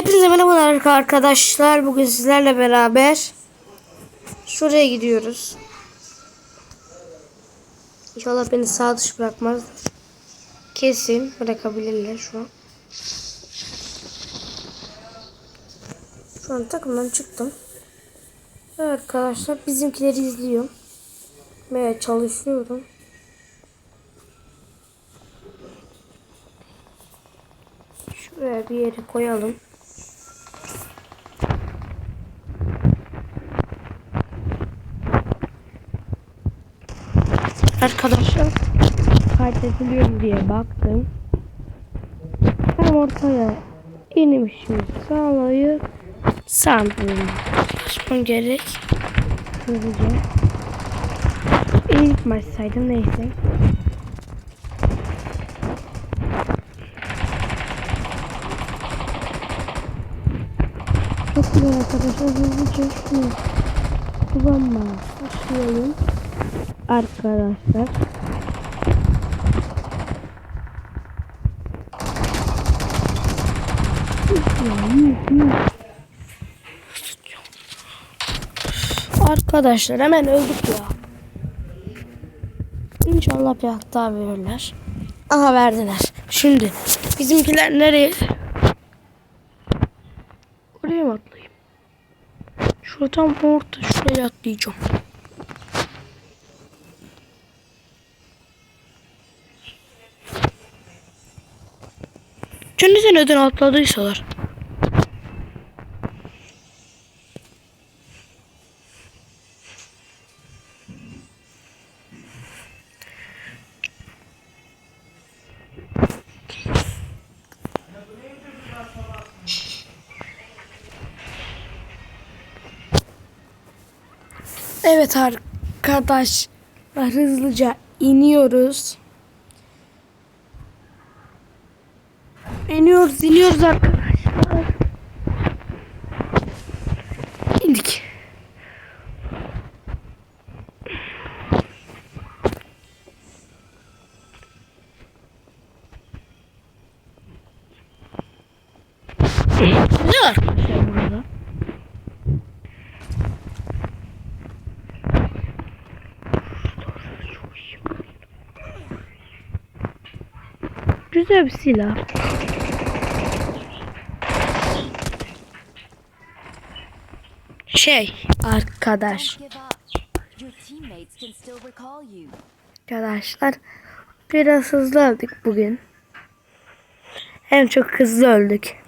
Hepinize merhabalar arkadaşlar. Bugün sizlerle beraber şuraya gidiyoruz. İnşallah beni sağ dışı bırakmaz. Kesin bırakabilirler şu an. Şu an takımdan çıktım. Arkadaşlar bizimkileri izliyorum. Ve çalışıyorum. Şuraya bir yere koyalım. Arkadaşlar kaydediliyor diye baktım. Tam ortaya inmişim sağlayıp sandım. Açmam gerek. Hızlıca. İlk maç saydım neyse. Çok güzel arkadaşlar hızlıca şunu kullanma başlayalım. Arkadaşlar. Arkadaşlar hemen öldük ya. İnşallah bir daha verirler. Aha verdiler. Şimdi bizimkiler nereye? Oraya mı atlayayım? Şurada tam orta şuraya atlayacağım. Kendisi neden atladıysalar. Evet arkadaşlar hızlıca iniyoruz. İniyoruz, iniyoruz arkadaşlar. İndik. Ne arkadaşlar burada? Güzel bir silah. Recall you. arkadaşlar biraz hızlı öldük bugün. Hem çok hızlı öldük.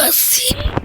Let's see.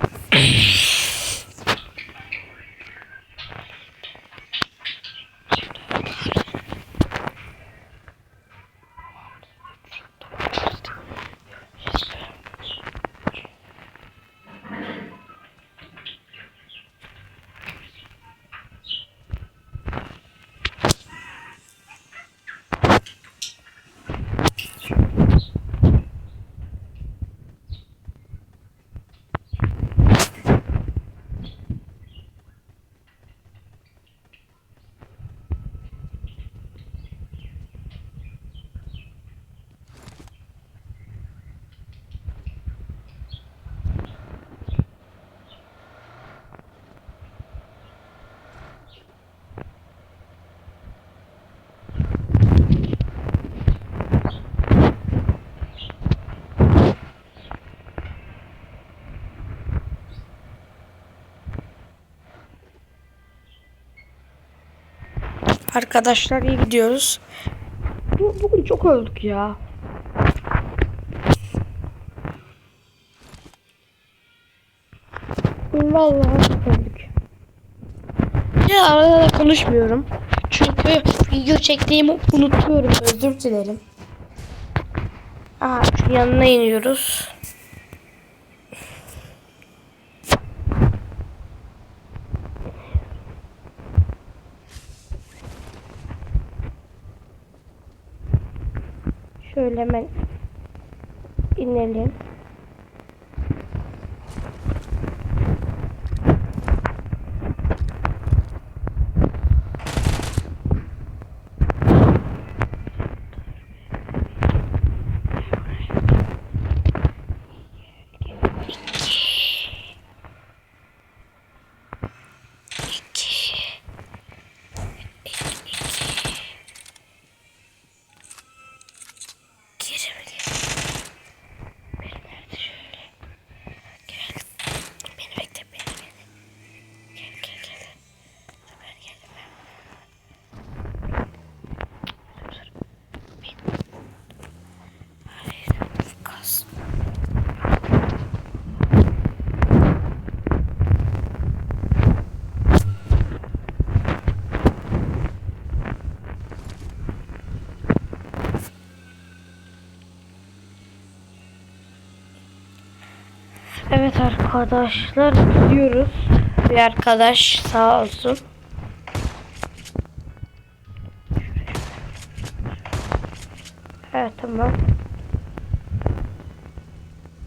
Arkadaşlar iyi gidiyoruz. Bu, bugün çok öldük ya. Vallahi çok öldük. Ya arada da konuşmuyorum. Çünkü video çektiğimi unutuyorum. Özür dilerim. Aha şu yanına iniyoruz. Şöyle hemen inelim. Evet arkadaşlar gidiyoruz. Bir arkadaş sağ olsun. Evet tamam.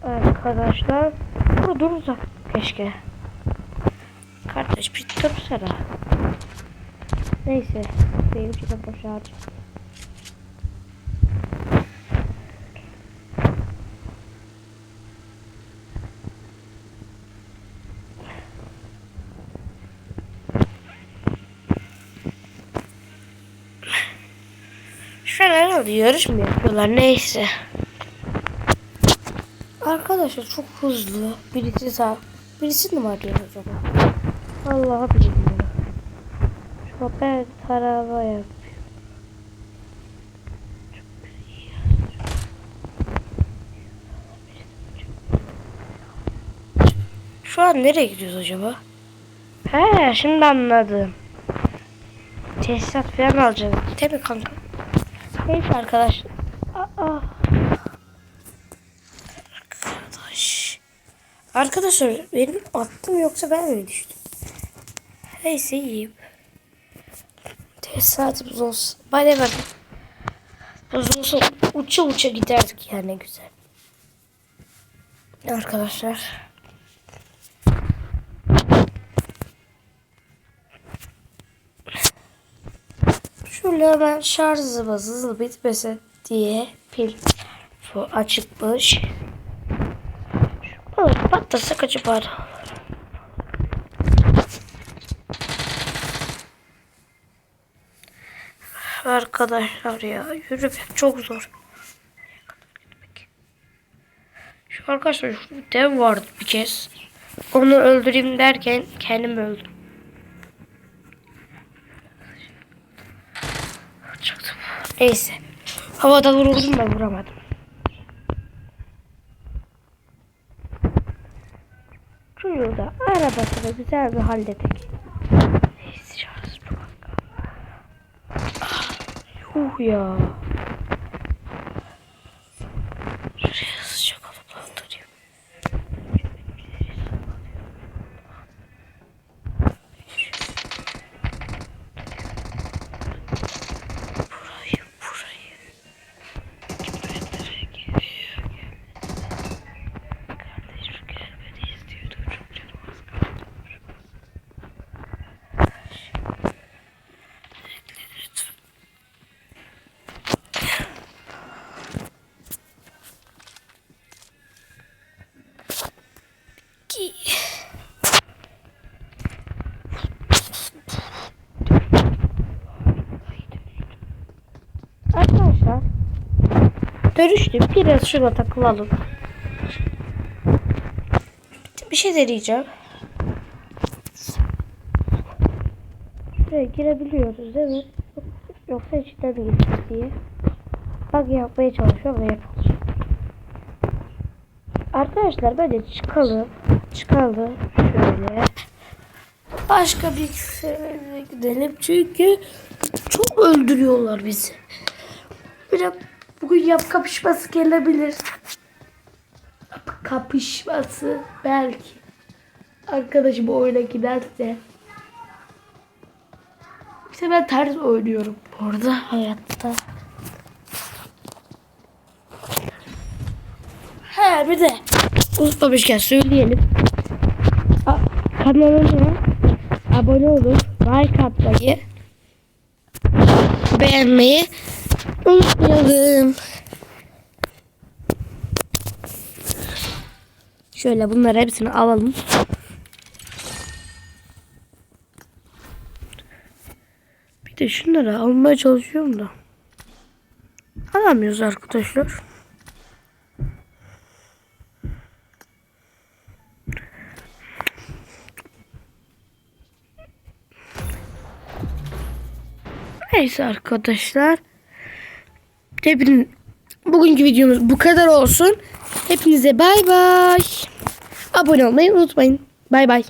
Arkadaşlar burada durursak keşke. Kardeş bir dursana. Neyse. Benimki de boş harcı. Herhalde yarış mı yapıyorlar neyse. Arkadaşlar çok hızlı. Birisi sağ. Birisi mi arıyor acaba? Allah'a bilmiyorum. Ben tarava yapıyor. Şu an nereye gidiyoruz acaba? He şimdi anladım. Tesisat falan alacağız. Değil mi kanka? Neyse arkadaşlar. Aa. Arkadaş. Arkadaşlar benim attım yoksa ben mi düştüm? Neyse iyiyim. Tesisatımız olsun. Bana bak. Buz olsa uça uça giderdik yani güzel. Arkadaşlar. Şöyle hemen şarjımız bitmese diye pil bu açıkmış. Balık patlasa kaçı para olur. Arkadaşlar ya yürümek çok zor. Şu arkadaşlar şu dev vardı bir kez. Onu öldüreyim derken kendim öldüm. Çıktım. Neyse. Havada vururdum da vuramadım. Çocuğu da arabasını güzel bir halledik. Neyse şarjı kaldı. Ah, Yuh ya. Dönüştüm. Biraz şuna takılalım. Bir şey deneyeceğim. Şuraya girebiliyoruz değil mi? Yoksa içinden mi gideceğiz diye. Bak yapmaya çalışıyorum ve yapalım. Arkadaşlar böyle çıkalım. Çıkalım. Şöyle. Başka bir gidelim. Çünkü çok öldürüyorlar bizi. Bir de bugün yap kapışması gelebilir. Yap kapışması belki. Arkadaşım oyuna giderse. İşte ben ters oynuyorum bu hayatta. Arkadaşlar bir de unutmamışken söyleyelim. A- Kanalıma abone olup like atmayı beğenmeyi unutmayalım. Şöyle bunları hepsini alalım. Bir de şunları almaya çalışıyorum da. Alamıyoruz arkadaşlar. Neyse arkadaşlar. Hepin bugünkü videomuz bu kadar olsun. Hepinize bay bay. Abone olmayı unutmayın. Bay bay.